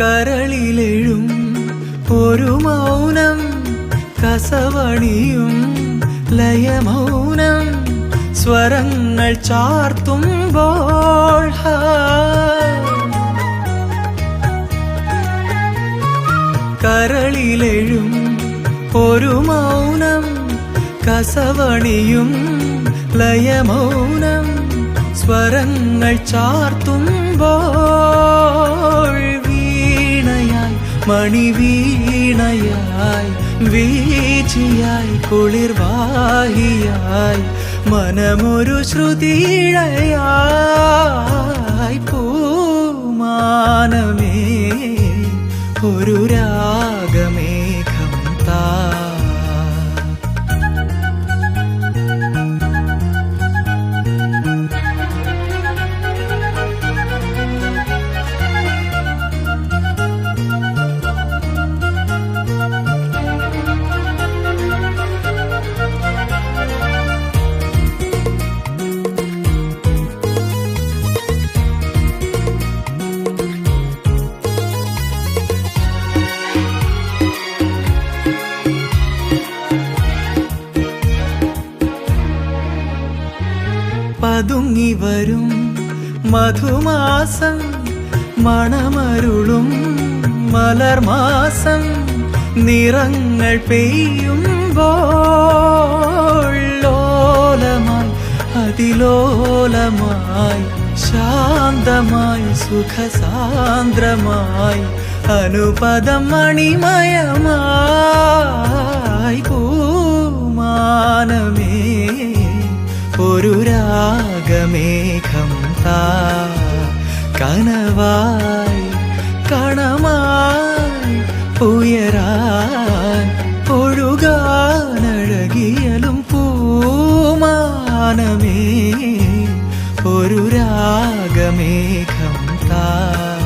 കരളിലെഴും ഒരു മൗനം കസവണിയും ലയമൗനം സ്വരങ്ങൾ ചാർത്തുമ്പോൾ. കരളിലെഴും ഒരു മൗനം കസവണിയും ലയമൗനം സ്വരങ്ങൾ ചാർത്തുമ്പോൾ മണിവീണയായി വീചിയായി കുളിർവാഹിയായി മനമൊരു ശ്രുതിയായി പൂമാനമേ ഒരു രാഗമേഘം താ പതുങ്ങി വരും മധുമാസം മണമരുളും. മലർമാസം നിറങ്ങൾ പെയ്യുമ്പോൾ ലോലമായി അതിലോലമായി ശാന്തമായി സുഖസാന്ദ്രമായി അനുപദം മണിമയമായി രാഗമേഘം താ. കനവായി കണമായി ഉയരാൻ ഒഴുകാനഴകിയലും പൂമാനമേ. ഒരു രാഗമേഘം താ.